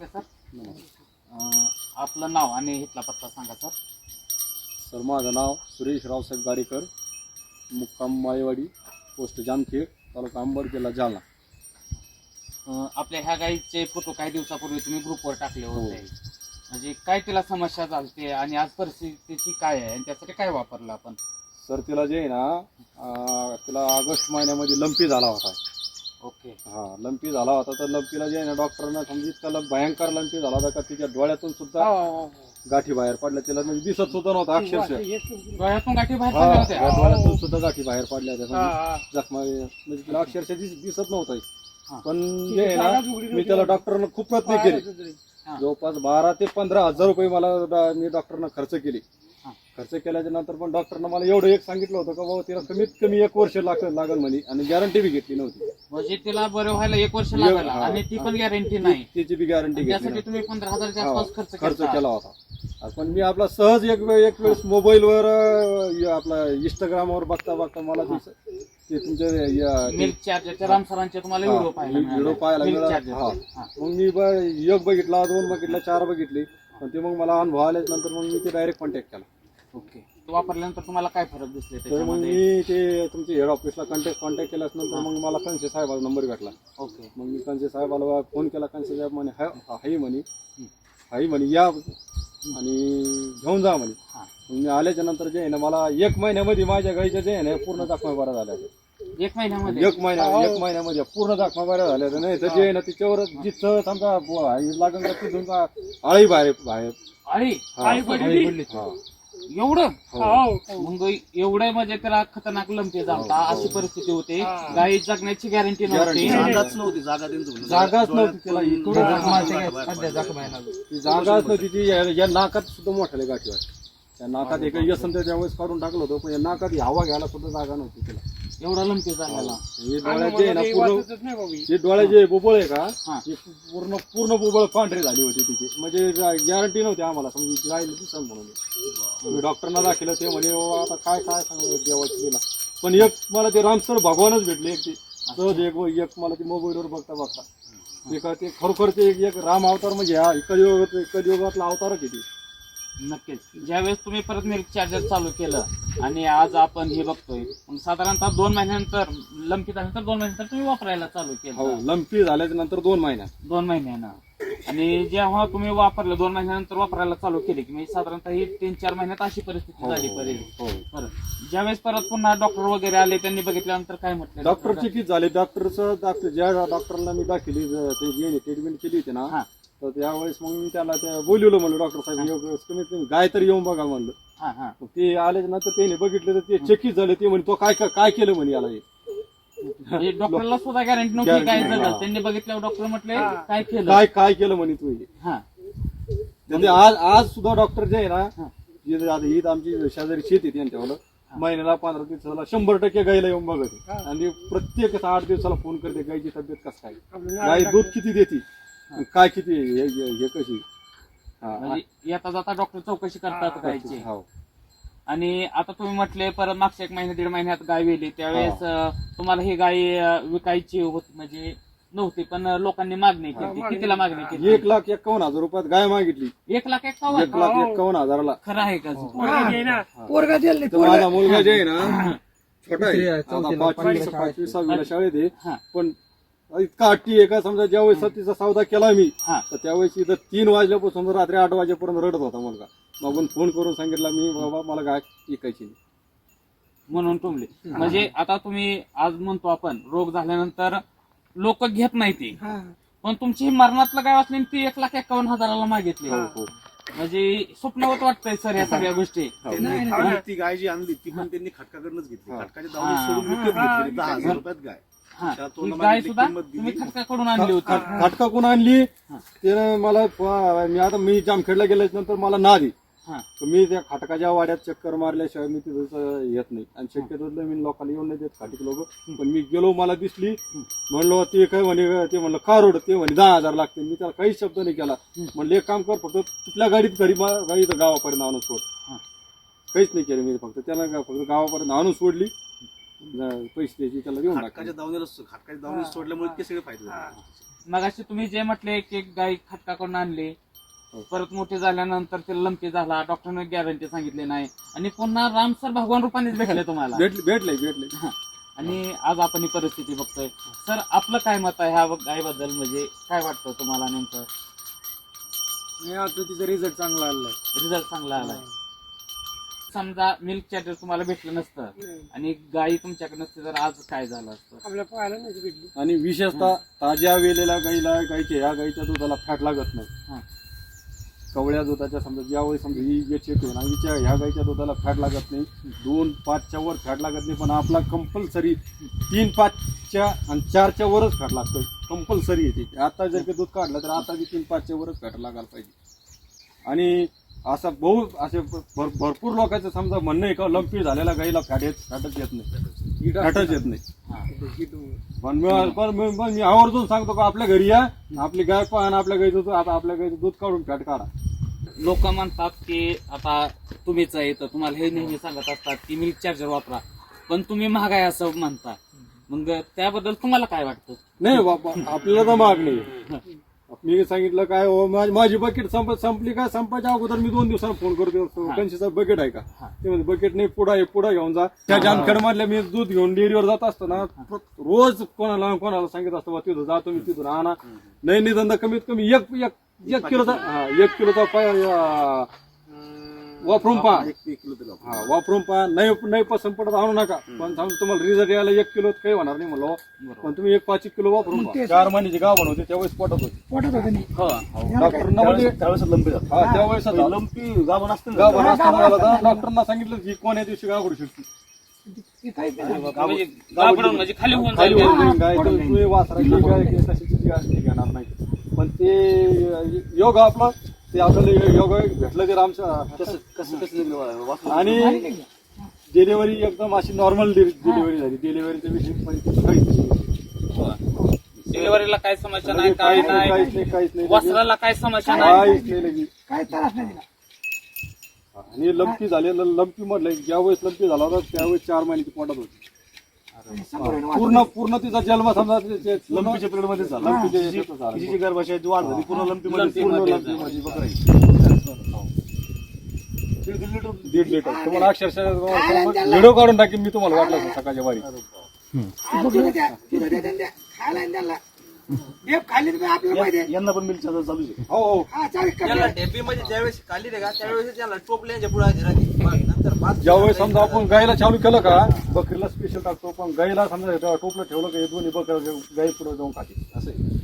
नमस्ते sir. अं, आपलं नाव आणि इथला पत्ता सांगा सर. सर माझं नाव सुरेश रावसाहेब गाडेकर मुक्काम माळेवाडी पोस्ट जामखेड तालुका अंबड जिल्हा जालना. अं, आपल्या ह्या गाईचे फोटो काही दिवसापूर्वी तुम्ही ग्रुपवर टाकले हो. होते. म्हणजे काय तिला समस्या झालते आणि आज परिस्थितीची काय आहे आणि त्यासाठी काय वापरलं आपण? सर तिला जे आहे ना अं, तिला ऑगस्ट महिन्यामध्ये लंपी झाला होता. ओके. हा लंपी झाला होता तर लंपीला जे आहे ना डॉक्टरना समजी इतका लंप- भयंकर लंपी झाला होता का तिच्या डोळ्यातून सुद्धा गाठी बाहेर पडल्या तिला म्हणजे दिसत सुद्धा नव्हता अक्षरशः. डोळ्यातून गाठी बाहेर हा, पडल्या या होत्या डोळ्यातून सुद्धा गाठी बाहेर पडल्या होत्या म्हणजे जखमा म्हणजे तिला अक्षरशः दिस- दिसत नव्हतं हा. पण जे आहे ना मी त्याला डॉक्टरनं खूप प्रयत्न केले. हा. जवळपास बारा ते पंधरा हजार रुपये मला डा- मी डॉक्टरना खर्च केले. हा. खर्च केल्याच्यानंतर पण डॉक्टरनं मला एवढं एक सांगितलं होतं का बाबा तिला कमीत कमी एक वर्ष लागेल लागेल म्हणे आणि गॅरंटी बी घेतली नव्हती म्हणजे तिला बरं व्हायला एक वर्ष एक- लागला हा. आणि ती पण गॅरंटी नाही त्याची बी गॅरंटी घेतली त्यासाठी नव्हती. तुम्ही पंधरा हजारच्या आसपास खर्च खर्च केला केला होता पण मी आपला सहज एक वेळ एक वेळेस मोबाईलवर अं, या आपला इंस्टाग्रामवर बघता बघता मला दिस- ते तुमचे या- मिल्क चार्जरच्या राम सरांचे तुम्हाला व्हिडिओ पाहायला व्हिडिओ मिळाले. पाहायला मिल्क मिळाला. चार्जर. हा. मग मी ब- एक बघितला दोन बघितला चार बघितले पण ते मग मला अनुभव आल्याच नंतर मग मी ते डायरेक्ट कॉन्टॅक्ट केला. ओके. तो वापरल्यानंतर तुम्हाला काय फरक दिसले तर मग त्याच्यामध्ये? मी ते तुमच्या हेड ऑफिसला कॉन्टॅक्ट कॉन्टॅक्ट केल्याच नंतर मग मला कंसे साहेबाचा नंबर भेटला. ओके. मग मी कंसे साहेबाला फोन केला कंसे साहेब म्हणे हाय हाय म्हणे. हाय म्हणे या. आणि घेऊन जा म्हणे. हा. मग मी आल्याच्यानंतर जे आहे ना मला एक महिन्यामध्ये माझ्या गाईच्या जे आहे ना पूर्ण दाखवा बरा झाल्या एक महिन्यामध्ये? एक महिन्या एक महिन्यामध्ये पूर्ण दाखवा बऱ्या झाल्या नाही तर जे आहे ना तिच्यावर जिथं समजा लागण का तिथून का आळी बाहेर बाहेर. अरे हा. अळी पडली. हा. एवढं? हो. मग एवढं म्हणजे त्याला खतरनाक लंपी झालता अशी परिस्थिती होती. गाई जगण्याची गॅरंटी नव्हती. Guarantee. जागाच नव्हती जागा त्यांचं म्हणणं. जागाच नव्हती इकडं बाहेर- ती जागाच नव्हती ती. या या नाकात सुद्धा मोठ्याले गाठी वाटते त्या नाकात एक व्यसन तर त्यावेळेस काढून टाकलं होतं पण या नाकात ही हवा घ्यायला सुद्धा जागा नव्हती तिला. एवढा लंपी झालेला हे. डोळ्याचे आहे ना पूर्ण हे डोळ्याचे बुबळ आहे का? हा. हे पूर्ण पूर्ण बुबळ पांढरी झाली होती तिची. म्हणजे गॅरंटी नव्हती आम्हाला. समजा राहिली दिसन म्हणून. मी डॉक्टरना दाखवलं ते म्हणे "ओ, आता काय काय सांगू देवाची दिला पण एक मला ते रामसर भगवानच भेटले एक ते. सहज एक एक मला ते मोबाईलवर बघता बघता. ते खरोखर ते एक- एक राम अवतार म्हणजे हा कलियुगात कलियुगातला अवतारच आहे ते. नक्कीच. ज्यावेळेस तुम्ही परत मिल्क चार्जर चालू केलं आणि आज आपण हे बघतोय मग साधारणतः दोन महिन्यानंतर लंपी झाल्यानंतर दोन महिन्यानंतर तुम्ही वापरायला चालू हो केलं लंपी झाल्याच्यानंतर दोन महिन्यात दोन महिन्यानं. आणि जेव्हा तुम्ही वापरलं दोन महिन्यानंतर वापरायला चालू केली की म्हणजे साधारणतः ही तीन चार महिन्यात अशी परिस्थिती हो, झाली हो, बरी. हो. बरं. ज्यावेळेस परत पुन्हा डॉक्टर वगैरे आले त्यांनी बघितल्यानंतर काय म्हटलं? डॉक्टरची किती झाली? डॉक्टरचं डॉक्टर ज्या डॉक्टरला मी दाखवली ज- ते जे ट्रीटमेंट केली होती ना हा. तर त्यावेळेस मग मी त्याला ते बोलवलं म्हणलं डॉक्टर साहेब योग- कमीत कमी गाय तर येऊन बघा म्हणलं. हा हा. मग ते आले नंतर त्याने बघितलं तर ते चकित झाले ते म्हणे तो काय काय केलं म्हणे याला हे. म्हणजे डॉक्टरला सुद्धा गॅरंटी नव्हती काय झालं. हा. त्यांनी बघितल्यावर डॉक्टर म्हटले काय केलं? काय काय केलं म्हणे तू हे? हा. ते आज आज सुद्धा डॉक्टर जे आहे ना हा. जे आता ही आमची शेजारी शेती आहे त्यांच्यावर महिन्याला पंधरा दिवसाला शंभर टक्के गायला येऊन बघत. आणि प्रत्येक आठ दिवसाला फोन करते गायची तब्येत कसं काय गाय दूध किती देते? काय किती हे हे- हे कशी? हा म्हणजे येता जाता डॉक्टर चौकशी करतात गायची हो आणि आता तुम्ही म्हटले परत मागच्या एक महिना दीड महिन्यात गाय वेली. त्यावेळेस अं, तुम्हाला ही गाय अं, विकायची होती म्हणजे नव्हती पण लोकांनी मागणी केली. कितीला मागणी केली? एक लाख एक्कावन्न हजार रुपयात गाय मागितली. एक लाख एक एकावन्न लाख एक्कावन्न हजाराला. खरं आहे का? तर माझा मुलगा जे आहे ना छोटा आहे. आता पाचवी पाचवी सहावीला शाळेत आहे. हा. पण इतका हट्टी आहे का? समजा ज्यावेळेस सतीचा सौदा केला मी हा. तर त्यावेळेस इथं तीन वाजल्यापासून रात्री आठ वाजेपर्यंत रडत होता मुलगा. मग फोन करून सांगितला मी बाबा मला गाय विकायची नाही. म्हणून तुमले. म्हणजे आता तुम्ही आज म्हणतो आपण रोग झाल्यानंतर लोक घेत नाही ती. पण तुमची ही मरणातलं गाय असली आणि ती एक लाख एकावन्न हजाराला मागितली. हो हो. म्हणजे स्वप्नवत वाटतंय सर या सगळ्या गोष्टी. त्यांनी ती गाय जी आणली ती पण त्यांनी खटकाकडनंच घेतली. हा. खटकाच्या दावणीत सोडून विकत घेतली. दहा हजार रुपयात गाय. हा. गाय सुद्धा आणली होती. खटका कोण आणली. त्यानं मला प- मी आता मी जामखेडला गेल्याच्यानंतर मला ना दे हा. तर मी त्या खाटकाच्या वाड्यात चक्कर मारल्याशिवाय मी तिथं येत नाही. आणि शक्यतो मी लोकांना येऊन नाही देत खाटीक लोक. पण मी गेलो मला दिसली. म्हणलो ते काय म्हणे ते म्हणलं का रोड? ते म्हणे दहा हजार लागते मी त्याला काहीच शब्द नाही केला. म्हणलं एक काम कर फक्त कुठल्या गाडीत घरी मा- गाडी इथं गावापर्यंत आणून सोड. काहीच नाही केलं मी फक्त त्याला गा- फक्त गावापर्यंत आणून सोडली. जा- पैसे द्यायची त्याला देऊन खटकाच्या दावणीला खटकाच्या सोडल्यामुळे इतके सगळे फायदे झाले. मगाशी तुम्ही जे म्हटले की एक गाय खटका करून आणली हो. परत मोठे झाल्यानंतर ते लंपी झाला डॉक्टरने गॅरंटी सांगितली नाही. आणि पुन्हा रामसर भगवान रूपानेच भेटले तुम्हाला. भेटले भेटले भेटले. आणि आज आपण ही परिस्थिती बघतोय. सर आपलं काय मत आहे ह्या गायबद्दल? म्हणजे काय वाटतं तुम्हाला नेमकं? नाही आता तिचा रिझल्ट चांगला आलाय. रिझल्ट चांगला आलाय. समजा मिल्क चार्जर तुम्हाला भेटलं नसतं आणि गायी तुमच्याकडे नसते तर आज काय झालं असतं? आपल्या पाहायला नाही भेटली. आणि विशेषतः ताज्या वेलेल्या गाईला गाईच्या ह्या गाईच्या दुधाला फॅट लागत नाही. हा. कवळ्या दुधाच्या समजा ज्यावेळी समजा ही याची येते ना हिच्या ह्या गाईच्या दुधाला फॅट लागत नाही. दोन पाचच्या वर फॅट लागत नाही पण आपला कंपल्सरी तीन पाचच्या आणि चारच्या वरच फॅट लागतोय. कंपल्सरी येते आता जर का दूध काढलं तर आता बी तीन पाचच्या वरच फॅट लागायला पाहिजे. आणि असं बहु असे भर- भरपूर लोकांचं समजा म्हणणं आहे का लंपी झालेल्या गाईला फॅट येत फॅटच येत नाही. फॅटच येत नाही. पण मी पण मी पण आवर्जून सांगतो का आपल्या घरी या आपली गाय पहा आणि आपल्या गाईचं दूध आता आपल्या गाईचं दूध काढून फॅट काढा. लोक म्हणतात की आता तुम्हीच आहे तर तुम्हाला हे नेहमी सांगत असतात की मिल्क चार्जर वापरा. पण तुम्ही महाग आहे असं म्हणता. मग त्याबद्दल तुम्हाला काय वाटतं? नाही बाबा आपल्याला तर माग नाही. मी सांगितलं काय हो माझी माझी बकेट संप संपली काय संपायच्या अगोदर मी दोन दिवसांनी फोन करतो कंशीचा बकेट आहे का. ते म्हणजे बकेट नाही पुढा आहे पुढा घेऊन जा. त्या जानखेड मधल्या मी दूध घेऊन डेअरीवर जात असतो ना रोज कोणाला कोणाला सांगित असतो बा तिथं जातो मी तिथून आणा. नाही निधंदा कमीत कमी एक एक किलोचा हा एक किलोचा वापरून पहा. एक किलो. हा वापरून पहा. नाही नाही पसंत पडत आणू नका. पण सांगतो तुम्हाला रिझल्ट यायला एक किलो काही होणार नाही म्हणलो. पण तुम्ही एक पाच एक किलो वापरून पहा. चार महिन्याची गाव बनवते त्यावेळेस पटत होती. पोटात होतं नाही. डॉक्टरना म्हणजे त्यावेळेस लंपी झाला हा. त्यावेळेस आता लंपी गाभण असते ना. गाव मला डॉक्टरना सांगितलं की कोण्या दिवशी गाव करू शकते ती काहीच नाही. म्हणजे गाभरण म्हणजे खाली होऊन खाली जाईल वर जाईल गाय तर तुम्ही वासराची गाय की तशीची गाय ती घेणार. नाही पण ते योग आपलं ते आपल्याला योग भेटलं ते रामचं कसं कसं कसं वाचलं आणि डिलिव्हरी एकदम अशी नॉर्मल डिलिव्हरी झाली. डिलिव्हरीच्या विषयी. डिलिव्हरीला काय समस्या नाही. काय काहीच नाही काहीच नाही नाही. काहीच नाही वस्त्राला काय समस्या नाही. काहीच नाही लगेच. काय त्रास नाही दिला. आणि लंपी झाले लंपी म्हटलं ज्यावेळेस लंपी झाला होता त्यावेळेस चार महिन्याची पोटात होती. पूर्ण पूर्ण तिचा जन्म समजा लंपीच्या पिरियडमध्ये झाला तिची जी गर्भाशय आहे ती वाढ झाली पूर्ण लंपी मध्ये पूर्णमध्ये लंपी झाली. मध्ये दीड लिटर. तुम्हाला अक्षरशः व्हिडिओ काढून टाकेन मी तुम्हाला वाटलं सकाळच्या वारी हा. खायला. डेप खाल्ली तर आपल्याला यांना पण चार्जर चालू आहे. हो हो. हा चालेल त्याला. डेबीमध्ये ज्यावेळेस खाली रे का त्यावेळेस त्याला टोपल्यांच्या पुढे ज्यावेळेस समजा आपण गायला चालू केलं का बकरीला स्पेशल टाकतो पण गायला समजा टोपलं ठेवलं का हे दोन्ही बकर गाई पुढे जाऊन खाते. असं आहे.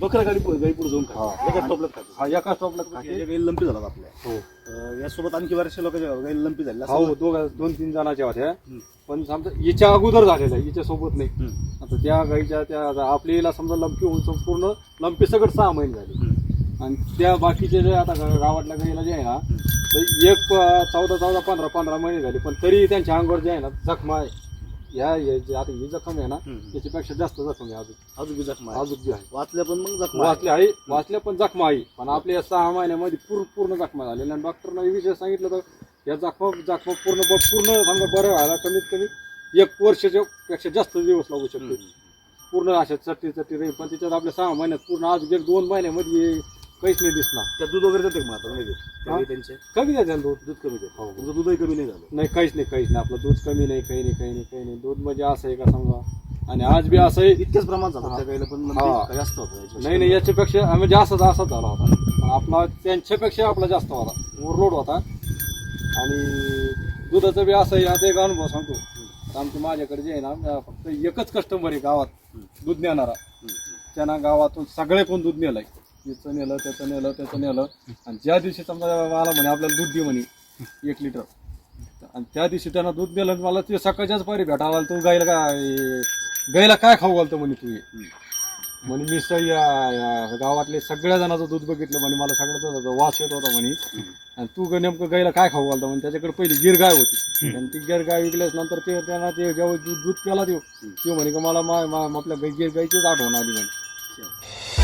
बकरा गाडी पुढे गाई पुढे जाऊन खाते. एका टोपल्यात खाते. हा एका टोपल्यात खाते. गाई लंपी झाला आपल्या. हो. अं, यासोबत आणखी बऱ्याचशा लोकांच्या गाई लंपी झाल्या हो दोघं दोन तीन जणांच्या होत्या. पण समजा हिच्या अगोदर झालेल्या हिच्या सोबत नाही. आता त्या गाईच्या त्या आपल्याला समजा लंपी होऊन संपूर्ण लंपी सगळं सहा महिने झाले. आणि त्या बाकीचे जे आता गावातल्या गाईला जे आहे ना तर एक चौदा चौदा पंधरा पंधरा महिने झाले पण तरी त्यांच्या अंगावर जे आहे ना जखमा आहे. ह्या आता ही जखम आहे ना त्याच्यापेक्षा जास्त जखम आहे अजून. अजून बी जखमा आहे. अजून आहे. वाचल्या पण मग जखमा आहे. वाचले आहे वाचल्या पण जखमा आहे. पण आपल्या या सहा महिन्यामध्ये पूर्ण पूर्ण जखमा झालेल्या आणि डॉक्टरना विषय सांगितलं तर या जखमा जखमा पूर्ण पूर्ण समजा बरं व्हायला कमीत कमी एक वर्षाच्या पेक्षा जास्त दिवस लागू शकतो पूर्ण अशा चट्टी चट्टी राहील पण त्याच्यात आपल्या सहा महिन्यात पूर्ण आज एक दोन महिन्यामध्ये काहीच नाही दिसणार. त्यात दूध वगैरे देते का मग आता? माहिती आहे? त्या हा? गाई त्यांचे कमी द्यायचं दूध. दूध कमी देते. हो. तुमचं दूधही कमी नाही झालं. नाही काहीच नाही काहीच नाही. आपलं दूध कमी नाही काही नाही काही नाही काही नाही. दूध म्हणजे असं आहे का समजा? आणि आज बी असं आहे इतकेच प्रमाण झालं. हा. त्या गाईला पण हा. लंपी जास्त होतं याच्यापेक्षा. नाही नाही याच्यापेक्षा म्हणजे असंच असाच झाला होता. पण आपला त्यांच्यापेक्षा आपला जास्त होता. ओव्हरलोड होता. आणि दुधाचं बी असं आहे. आता एक अनुभव सांगतो. आता आमच्या माझ्याकडे जे आहे ना अं, फक्त एकच कस्टमर आहे गावात. दूध नेणारा. त्यांना गावातून सगळे कोण दूध नेलंय. याचं नेलं त्याचं नेलं त्याचं नेलं. आणि ज्या दिवशी समजा मला म्हणे आपल्याला दूध दे म्हणे एक लिटर. आणि त्या दिवशी त्यांना दूध दिलं आणि मला ते सकाळच्याच पारी भेटायला आला, तू गायला काय गायला काय खाऊ घालतो म्हणे तू म्हणे मी या- गावातले सगळ्या जणांचं दूध बघितलं म्हणे मला सगळ्या वास येत होता म्हणे. आणि तू ग- नेमकं गायला काय खाऊ घालतो म्हणे त्याच्याकडे पहिली गिर गाय होती. आणि ती गिर गाय विकल्यास नंतर ते त्यांना ते जेव्हा दूध दूध प्याला देऊ ते म्हणे का मला मा- आपल्या गाई- गिर गायचीच आठवण आली म्हणे.